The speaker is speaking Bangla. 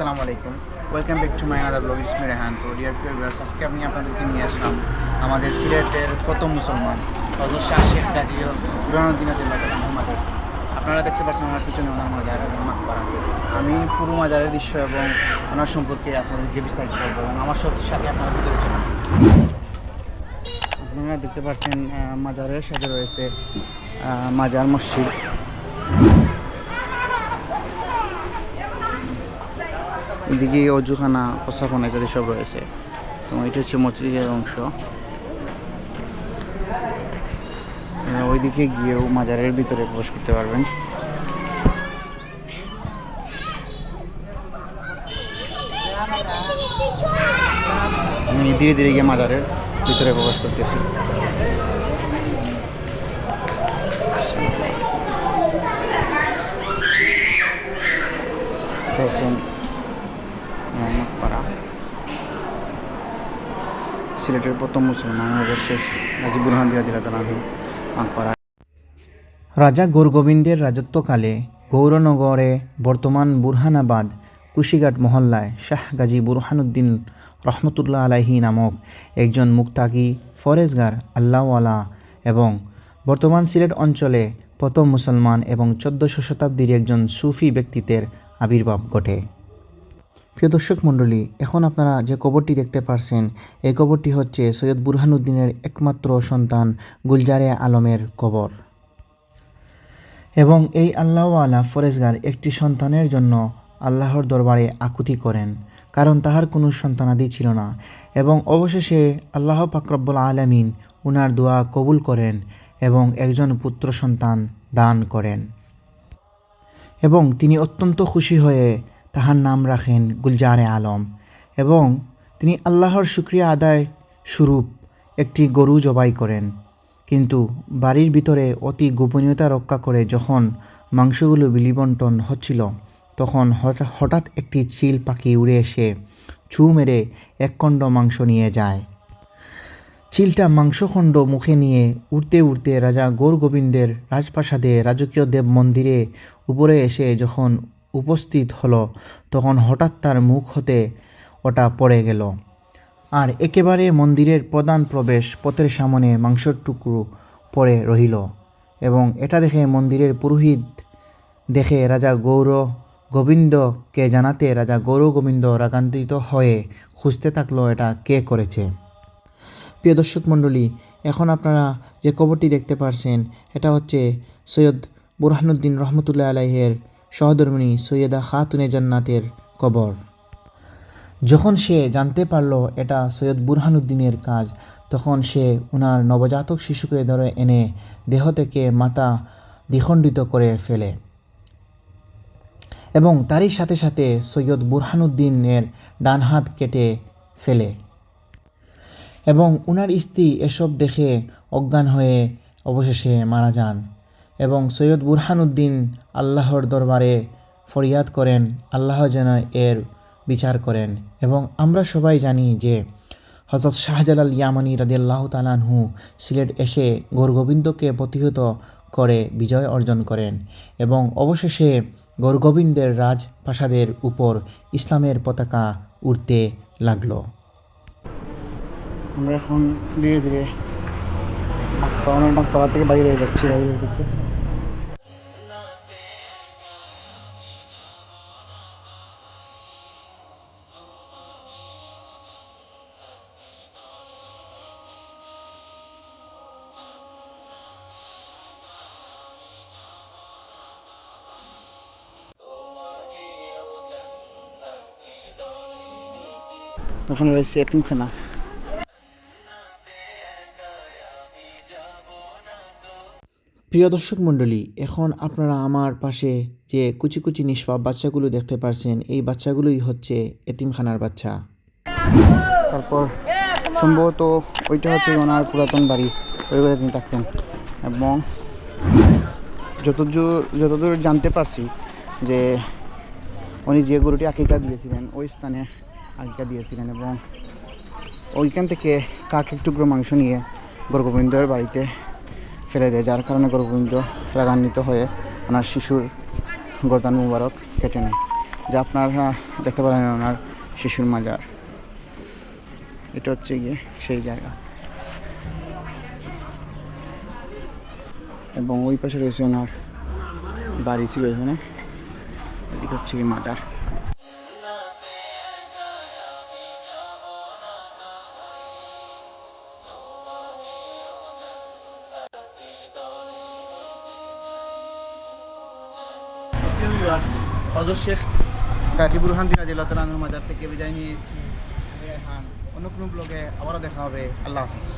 আসসালামু আলাইকুম। Welcome back to my another blog ইসমি Rehan তো ডিয়ার ভিউয়ার্স আজকে আমি আপনাদেরকে নিয়ে আসলাম আমাদের সিলেটের প্রথম মুসলমান, হজরত শাহ শেখ গাজী পুরানো দিনাদের মাজার আপনারা দেখতে পাচ্ছেন আমার পিছনে ওনার মাজার এবং মাকবারা আমি পুরো মাজারের দৃশ্য এবং ওনার সম্পর্কে আপনাদেরকে বিস্তারিত করব এবং আমার সাথে আপনারা ভিতরে। আপনারা দেখতে পাচ্ছেন মাজারের সাথে রয়েছে মাজার মসজিদ। এদিকে অজুখানা প্রস্তাবনা ইত্যাদি সব রয়েছে। তো এটা হচ্ছে মসজিদের অংশ। ওইদিকে গিয়েও মাজারের ভিতরে প্রবেশ করতে পারবেন। আমি ধীরে ধীরে গিয়ে মাজারের ভিতরে প্রবেশ করতেছি। দেখছেন মোহাম্মদপাড়া সিলেটের প্রথম মুসলমান শেখ গাজী বুরহান রাজা গোরগোবিন্দের রাজত্বকালে গৌরনগরে বর্তমান বুরহানাবাদ কুশিঘাট মহল্লায় শাহ গাজী বুরহানুদ্দিন রহমতুল্লাহ আলাহি নামক একজন মুক্তাকি ফরেজগার, আল্লাহওয়ালা এবং বর্তমান সিলেট অঞ্চলে প্রথম মুসলমান এবং চোদ্দশো শতাব্দীর একজন সুফি ব্যক্তিত্বের আবির্ভাব ঘটে। প্রিয় দর্শক মণ্ডলী, এখন আপনারা যে কবরটি দেখতে পারছেন, এই কবরটি হচ্ছে সৈয়দ বুরহানুদ্দিনের একমাত্র সন্তান গুলজারে আলমের কবর। এবং এই আল্লাহ আল্লাহওয়ালা ফরেজগার একটি সন্তানের জন্য আল্লাহর দরবারে আকুতি করেন, কারণ তাহার কোনো সন্তানাদি ছিল না। এবং অবশেষে আল্লাহ পাকরব্বুল আলমিন উনার দোয়া কবুল করেন এবং একজন পুত্র সন্তান দান করেন। এবং তিনি অত্যন্ত খুশি হয়ে তাহার নাম রাখেন গুলজারে আলম এবং তিনি আল্লাহর শুক্রিয়া আদায় স্বরূপ একটি গরু জবাই করেন। কিন্তু বাড়ির ভিতরে অতি গোপনীয়তা রক্ষা করে যখন মাংসগুলো বিলিবন্টন হচ্ছিল, তখন হঠা- হঠাৎ একটি চিল পাখি উড়ে এসে ছু মেরে এক খণ্ড মাংস নিয়ে যায়। চিলটা মাংসখণ্ড মুখে নিয়ে উড়তে উড়তে রাজা গৌর গোবিন্দের রাজপ্রাসাদে রাজকীয় দেব মন্দিরে উপরে এসে যখন উপস্থিত হলো, তখন হঠাৎ তার মুখ হতে ওটা পড়ে গেল। আর একেবারে মন্দিরের প্রধান প্রবেশ পথের সামনে মাংসর টুকরো পড়ে রহিল এবং এটা দেখে মন্দিরের পুরোহিত দেখে রাজা গৌর গোবিন্দকে জানাতে রাজা গৌর গোবিন্দ রাগান্বিত হয়ে খুঁজতে থাকল, এটা কে করেছে? প্রিয় দর্শক মণ্ডলী, এখন আপনারা যে কবরটি দেখতে পারছেন, এটা হচ্ছে সৈয়দ বুরহানুদ্দিন রহমতুল্লাহ আলাইহের সহধর্মিণী সৈয়দা খাতুনে জান্নাতের কবর। যখন সে জানতে পারল এটা সৈয়দ বুরহানুদ্দিনের কাজ, তখন সে ওনার নবজাতক শিশুকে ধরে এনে দেহ থেকে মাথা দ্বিখণ্ডিত করে ফেলে। এবং তারই সাথে সাথে সৈয়দ বুরহানুদ্দিনের ডান হাত কেটে ফেলে। এবং উনার স্ত্রী এসব দেখে অজ্ঞান হয়ে অবশেষে মারা যান। এবং সৈয়দ বুরহানুদ্দিন আল্লাহর দরবারে ফরিয়াদ করেন, আল্লাহ যেন এর বিচার করেন। এবং আমরা সবাই জানি যে হজরত শাহজালাল ইয়ামানি রাদিয়াল্লাহু তালানহু সিলেট এসে গৌরগোবিন্দকে প্রতিহত করে বিজয় অর্জন করেন এবং অবশেষে গৌরগোবিন্দের রাজপ্রাসাদের উপর ইসলামের পতাকা উড়তে লাগল। আমরা এখন ধীরে ধীরে বাগপাড়া থেকে বাইরে হয়ে যাচ্ছি বাইরের দিকে এখন রয়েছে এতিমখানা প্রিয় দর্শক মণ্ডলী, এখন আপনারা আমার পাশে যে কুচি কুচি নিষ্পাপ বাচ্চাগুলো দেখতে পারছেন, এই বাচ্চাগুলোই হচ্ছে এতিমখানার বাচ্চা। তারপর সম্ভবত ওইটা হচ্ছে ওনার পুরাতন বাড়ি, ওই ঘরে তিনি থাকতেন। এবং যতদূর যতদূর জানতে পারছি যে উনি যে গরুটি আকিকা দিয়েছিলেন, ওই স্থানে আকিকা দিয়েছিলেন এবং ওইখান থেকে কাক এক টুকরো মাংস নিয়ে গরগোবিন্দের বাড়িতে ফেলে দেয়, যার কারণে গরগোবিন্দ রাগান্বিত হয়ে ওনার শিশুর গর্দান মুবারক কেটে নেয়, যে আপনারা দেখতে পারেন ওনার শিশুর মাজার। এটা হচ্ছে গিয়ে সেই জায়গা। এবং ওই পাশে রয়েছে ওনার বাড়ি ছিল এখানে, এদিকে হচ্ছে কি মাজার। হজর শেখ। গাজী বুরহান দিন আজিল্লাহ তালানুর মাজার থেকে বিদায় নিয়েছি। অন্য কোনো ব্লগে আবারও দেখা হবে। আল্লাহ হাফিজ।